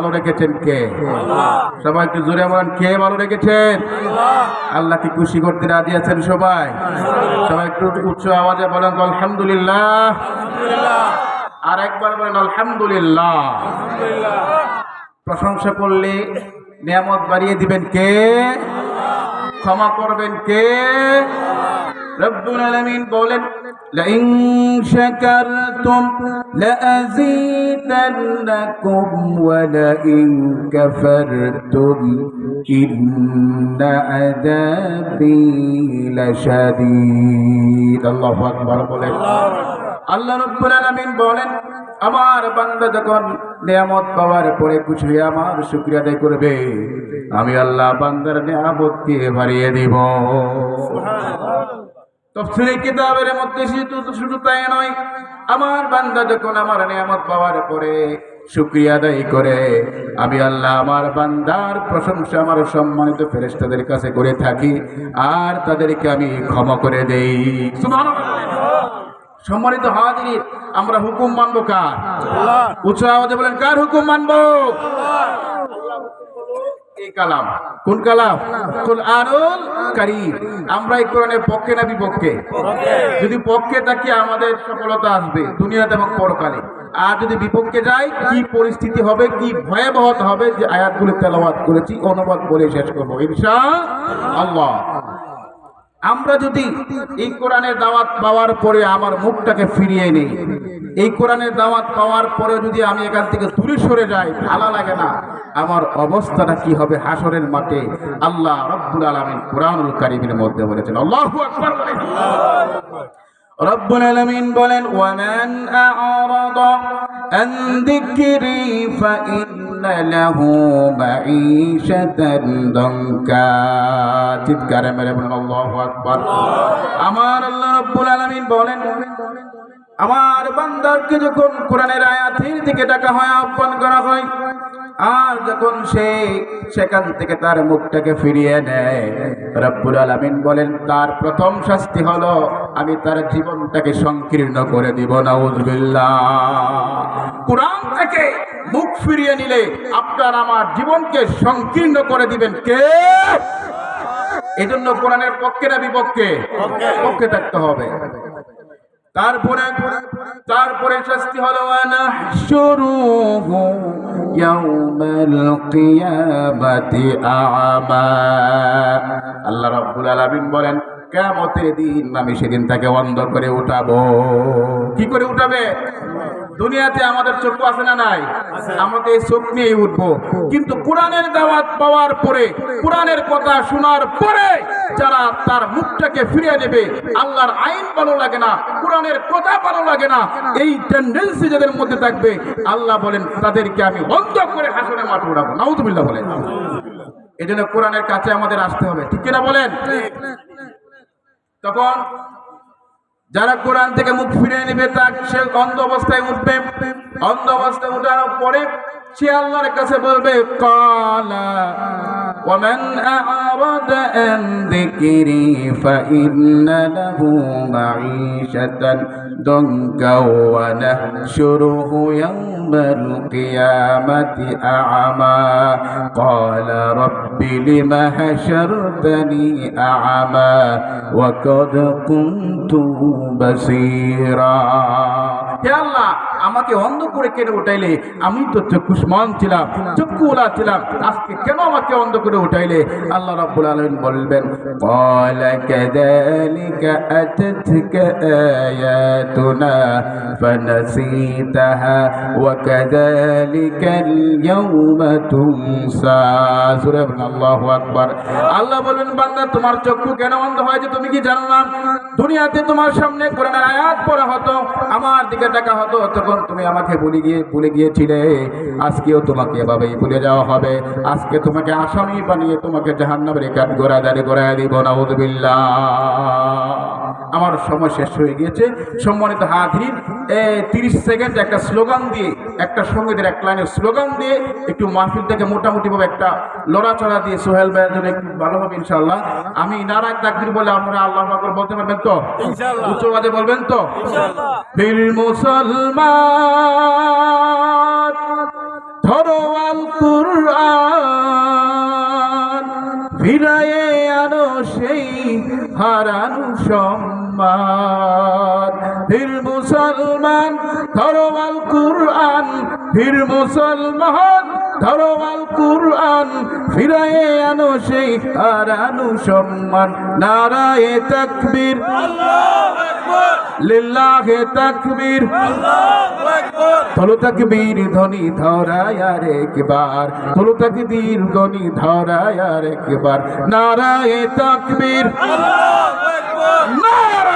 ভালো রেখেছেন কে? সবাই একটু জোরে বলেন কে ভালো রেখেছেন? আল্লাহকে খুশি করতে রাজি আছেন সবাই? সবাই একটু উচ্চ আওয়াজে বলেন আলহামদুলিল্লাহ। আর একবার বলেন আলহামদুলিল্লাহ। প্রশংসা করলে নিয়ামত বাড়িয়ে দিবেন কে? ক্ষমা করবেন কে? রব্বুল আলামিন বলেন لئن شكرتم لأزيدنكم ولئن كفرتم إن عذابي لشديد الله أكبر বলেন আল্লাহ রব্বুল আলামিন বলেন আমার বান্দা যখন নিয়ামত পাওয়ার পরে খুশি হয়ে আমার শুকরিয়া আদায় করবে আমি আল্লাহ বান্দার নিয়ামতকে বাড়িয়ে দিব তফসিলি কিতাবের মধ্যে শুধু শুধু তাই নয় আমার বান্দা যখন আমার নিয়ামত পাওয়ার পরে শুক্রিয়া আদায় করে আমি আল্লাহ আমার বান্দার প্রশংসা আমার সম্মানিত ফেরেস্তাদের কাছে করে থাকি আর তাদেরকে আমি ক্ষমা করে দেই। সম্মানিত হাজির আমরা হুকুম মানবো কার? উচ্চ আওয়াজে বলেন কার হুকুম মানবো? এই কালাম। কোন কালাম? কোন আনুল কারিম। আমরা এই কোরআনের পক্ষে না বিপক্ষে? যদি পক্ষে থাকি আমাদের সফলতা আসবে দুনিয়াতে এবং পরকালে। আর যদি বিপক্ষে যাই কি পরিস্থিতি হবে কি ভয়াবহতা হবে যে আয়াতগুলি তেলাওয়াত করেছি অনুবাদ করে শেষ করব। ইনশা আল্লাহ আমরা যদি এই কোরআনের দাওয়াত পাওয়ার পরে আমার মুখটাকে ফিরিয়ে নেই এই কোরআনের দাওয়াত পাওয়ার পরে যদি আমি এখান থেকে দূরে সরে যাই ভালো লাগে না। আমার অবস্থাটা কি হবে হাসরের মাঠে? আল্লাহ রব্বুল আলামিন কোরআনুল কারিমের মধ্যে বলেছেন, আল্লাহু রব্বুল আলামিন বলেন, ওয়ামান আ'রাদা আন যিকরি ফাইন্না লাহু মাঈশাতান দানকা চিৎকারে মেরে বলেন, আল্লাহু আকবার। আমার আল্লাহ রব্বুল আলামিন বলেন, আমার বান্দারকে যখন কোরআনের আয়াতের দিকে ডাকা হয়, আহ্বান করা হয় আর যখন সে সেখান থেকে তার মুখটাকে ফিরিয়ে নেয়, রব্বুল আলামিন বলেন, তার প্রথম শাস্তি হলো, আমি তার জীবনটাকে সংকীর্ণ করে দিব, নাউজুবিল্লাহ। কোরআন থেকে মুখ ফিরিয়ে নিলে আপনার আমার জীবনকে সংকীর্ণ করে দিবেন কে? এজন্য কোরআনের পক্ষে না বিপক্ষে? পক্ষে থাকতে হবে। তারপরে তারপরে শাস্তি হলো আনাহশুরুহু ইয়াউমাল কিয়ামাতি আ'মা আল্লাহ রাব্বুল আলামিন বলেন, কিয়ামতের দিন আমি সেদিন তাকে অন্ধ করে উঠাবো। কি করে উঠাবে? দুনিয়াতে আমাদের চক্ষু আছে না নাই? আমাদের এই চোখ নিয়েই উঠবো। কিন্তু কোরআনের দাওয়াত পাওয়ার পরে, কোরআনের কথা শোনার পরে যারা তার মুখটাকে ফিরিয়ে নেবে, আল্লাহর আইন ভালো লাগে না, কোরআনের কথা ভালো লাগে না, এই টেন্ডেন্সি যাদের মধ্যে থাকবে, আল্লাহ বলেন, তাদেরকে আমি বন্ধ করে হাসনে মাঠ উড়াবো। নাউদুবিল্লাহ বলেন। এই জন্য কোরআনের কাছে আমাদের আসতে হবে। ঠিক কিনা বলেন? তখন যারা কোরআন থেকে মুখ ফিরিয়ে নেবে, তার সে অন্ধ অবস্থায় উঠবে। অন্ধ অবস্থায় উঠানোর পরে সে আল্লাহর কাছে বলবে, কালা ومن أعرض عن ذكري فإن له معيشة ضنكا ونحشره يوم القيامة أعمى. قال رب لم حشرتني أعمى وقد كنت بصيرا হে আল্লাহ আমাকে অন্ধ করে কেন উঠাইলে আমি তো চক্ষুষ্মান ছিলাম চক্ষুলা ছিলাম আজকে কেন আমাকে অন্ধ করে উঠাইলে আল্লাহ রাব্বুল আলামিন বলবেন قال كذلك أتتك آياتنا فنسيتها وكذلك اليوم تنسى সূরা আল্লাহু আকবার। আল্লাহ বলবেন, বান্দা, তোমার চক্ষু কেন অন্ধ হয় যে তুমি কি জানো না? দুনিয়াতে তোমার সামনে কোরআনের আয়াত পড়া হতো, আমার দিকে টাকা হতো, তখন তুমি আমাকে ভুলে গিয়ে, ভুলে গিয়েছিলে। আজকেও তোমাকে এভাবেই ভুলে যাওয়া হবে। আজকে তোমাকে আসামি বানিয়ে তোমাকে জাহান্নামের কাঠ গোড়া দাঁড়িয়ে গোড়ায় দিব নাউদুবিল্লাহ আমার সময় শেষ হয়ে গিয়েছে। সম্মানিত হাজির তিরিশ সেকেন্ড একটা স্লোগান দিয়ে, একটা সঙ্গীতের এক লাইনের স্লোগান দিয়ে, একটু মাহফিলটাকে মোটামুটিভাবে একটা লড়াচড়া দিয়ে সোহেল ভাইয়ের জন্য একটু ভালো হবে ইনশাল্লাহ আমি নারায়ণ তাকদির বলে আমরা আল্লাহ আকবর বলতে পারবেন তো? উচ্চবাদে বলবেন তো? বীর মুসলমান ধরো আল কুরআন ফিরায়ে আনো সেই হারানো সম্মান ফির মুসলমান ধরোয়াল কুরআন। ফির মুসলমান ধরোয়াল কুরআন। ফিরায়ে আনো সেই হারানো সম্মান। নারায়ে তাকবীর। লিল্লাহে তাকবীর। তাকবীর ধ্বনি ধরায় একবার। হলো তাকবীর ধ্বনি ধরায় একবার। নারায়ে তাকবীর। নারায়ে